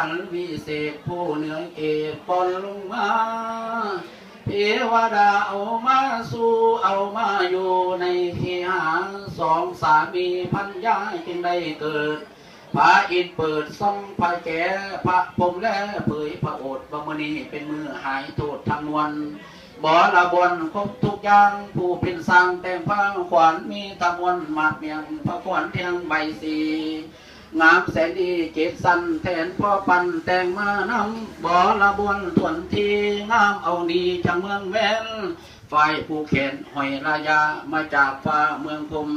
พันวิเศษผู้เหนือเอกปนลงมาเทวดาเอามาสู่เอามาอยู่ในเฮหาสองสามีพันยาจึงได้เกิดพระอินเปิดซ่องพระแก่พระพรมและเผยพระโอษฐ์บมณีเป็นมือหายโทษทางนวลบ่ละบนครบทุกอย่างผู้เป็นสร้างแต่งพระขวัญมีตะมวลมาเมียงพระขวัญเพียงใบสี งามแสนดีเจ็ดสันแทนพ่อปันแต่งมานำบ่ละบนทวนทีงามเอาดีจากเมืองแว่นฝ่ายผู้เขนหอยรายามาจากฟ้าเมืองพรหม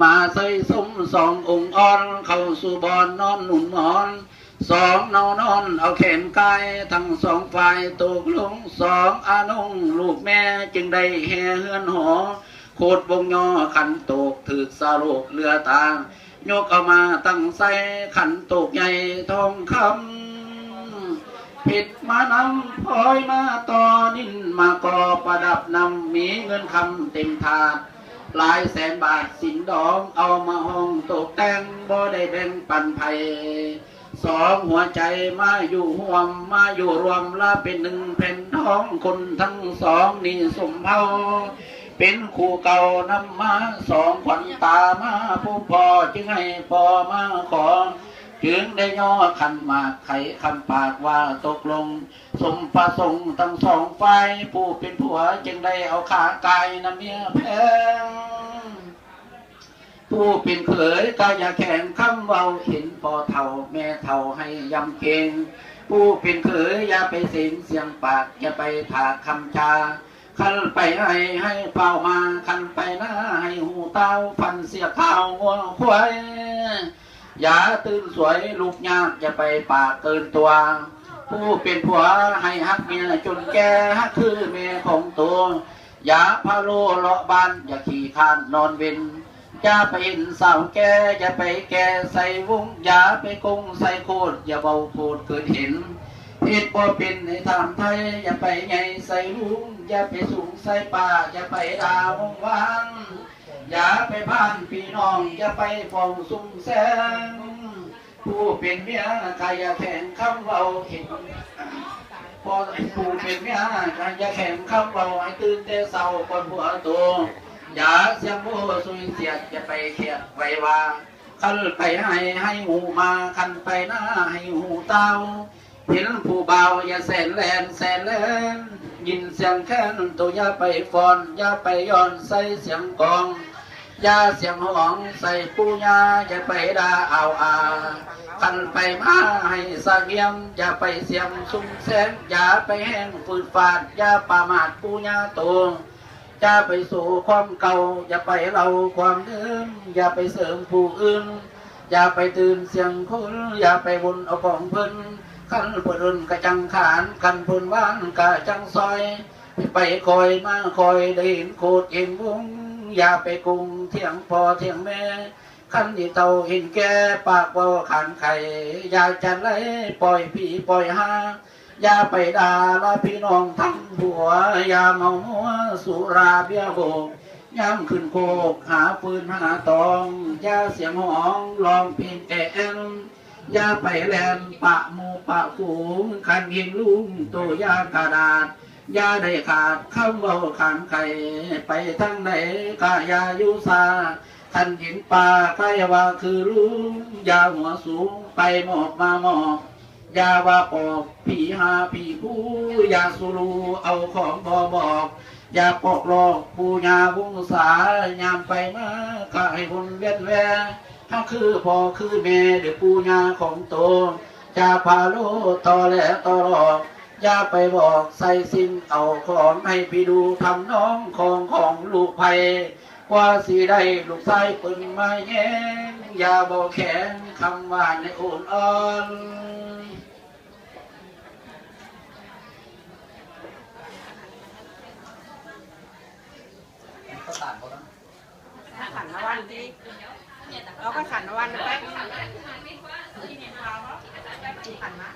มาใส่สมสององค์อ่อน เข้าสู่บอนนอนหนุนหมอนสองนอนนอนเอาแขนกายทั้งสองฝ่ายตกลงสองอานงลูกแม่จึงได้แห่เฮือนหอ โคดวงยอขันตกถือสาโลกเรือตา งยกเอามาตั้งใส่ขันตกใหญ่ทองคำผิดมานำพลอยมาต่อนินมาก่อประดับนำมีเงินคำเต็มถาดหลายแสนบาทสินดองเอามาห้องตกแต่งบ่ได้แบ่งปันไผสองหัวใจมาอยู่ห่วมมาอยู่รวมละเป็นหนึ่งแผ่นท้องคนทั้งสองนี่สมเภา เป็นคู่เก่านำมาสองขวัญตามาผู้พ่อจึงให้พ่อมาขอจึงได้ย่อขันมากไขคำปากว่าตกลง สมประสงค์ทั้งสองฝ่ายผู้เป็นผัวจึงได้เอาขากายนำเมียแพงผู้เป็นเขยก็อย่าแข่งคำเว้าเห็นพอเท่าแม่เท่าให้ยำเก่งผู้เป็นเขยอย่าไปเสียงเสียงปากอย่าไปถากคำชา คันไปให้ให้เฝ้ามา คันไปหน้าให้หูเต้าพันเสียข้าวงัวควายอย่าตื่นสวยลูกยากอย่าไปปากเกินตัว ผู้เป็นผัวให้ฮักเมียจนแก่ฮักคือเมียของตัว อย่าพาโลเลาะบ้านอย่าขี่คานนอนเวนอย่าไปเห็นสาวแก่อย่าไปแก่ใส่วุ้งอย่าไปกงใส่โคตรอย่าเบาโคตรเกิดเห็น ผิดบ่เป็นในทางไทย อย่าไปไงใส่ลุงอย่าไปสูงใส่ป่าอย่าไปดาวงวานอย่าไปพานพี่น้อง อย่าไปฟองสุ่มแซงผู้เป็นเมียใครอย่าแข่งคำเบาเห็นพอผู้เป็นเมียใครอย่าแข่งคำเบาให้ตื่นแต่เศร้าก่อนหัวโตอย่าเสียงโมสุยเสียดอย่าไปเขียดไว้ว่าคันไปให้ให้หูมาคันไปหน้าให้หูเต้า เห็นผู้เบาอย่าแสนแลนแสนแลนยินเสียงแค้นตัวอย่าไปฟอนอย่าไปย้อนใส่เสียงกองอย่าเสียงห้องใส่ปูยาอย่าไปด่าเอาอาคันไปมาให้สะเงียมอย่าไปเสียงซุ้มแสงอย่าไปแห้งฟืดฟาดอย่าประมาทปูยาโตอย่าไปสู่ความเก่า อย่าไปเราความเดิมอย่าไปเสริมผู้อื่น อย่าไปตื่นเสียงคนอย่าไปบนเอาของเพิ่น ขันเพิ่นกะจังขานขันเพิ่นว่านกะจังซอย ไปคอยมาคอยได้เห็นโคตรเห็นวงอย่าไปกุงเที่ยงพอเที่ยงแม่ขันที่เต่าเห็นแก่ปากว่าขันไข่อย่าจะไล่ปล่อยผีปล่อยหาอย่าไปด่าละพี่น้องทั้งผัวอย่าเมาหัวสุราเบียโบกย่ำขึ้นโคกหาปืนหาตองอย่าเสียงห้องลองเพลงแอนอ ยาไปแลนปะหมูปะฝูงคันเห็นลุงตัวยากระดาษยาได้ขาดคำเบาขานไข่ไปทางไหนก็อย่ายุซาท่านห็นป่าใครว่าคือลุงยาหัวสูงไปหมอบมาหมอบยาว่าปอบผีหาผีผู้ยาสูรูเอาของบอบอกยาปอกหลอกผู้ยาวงศายามไปมาก็ให้คนเวียนแว ถ้าคือพ่อคือแม่เดี๋ยวปูยาของโตจะพาโลต่อแหลต่อหลอกอย่าไปบอกใส่สิ้นเอาของให้พี่ดูทำน้องของของลูกไผ่กว่าสีได้ลูกชายปึงมาแย้งอย่าบอกแข็งคำว่าในโอนอ่อนก็ตัดหมดแล้ว ขันละวันดีเราก็ขันละวันไปขันมา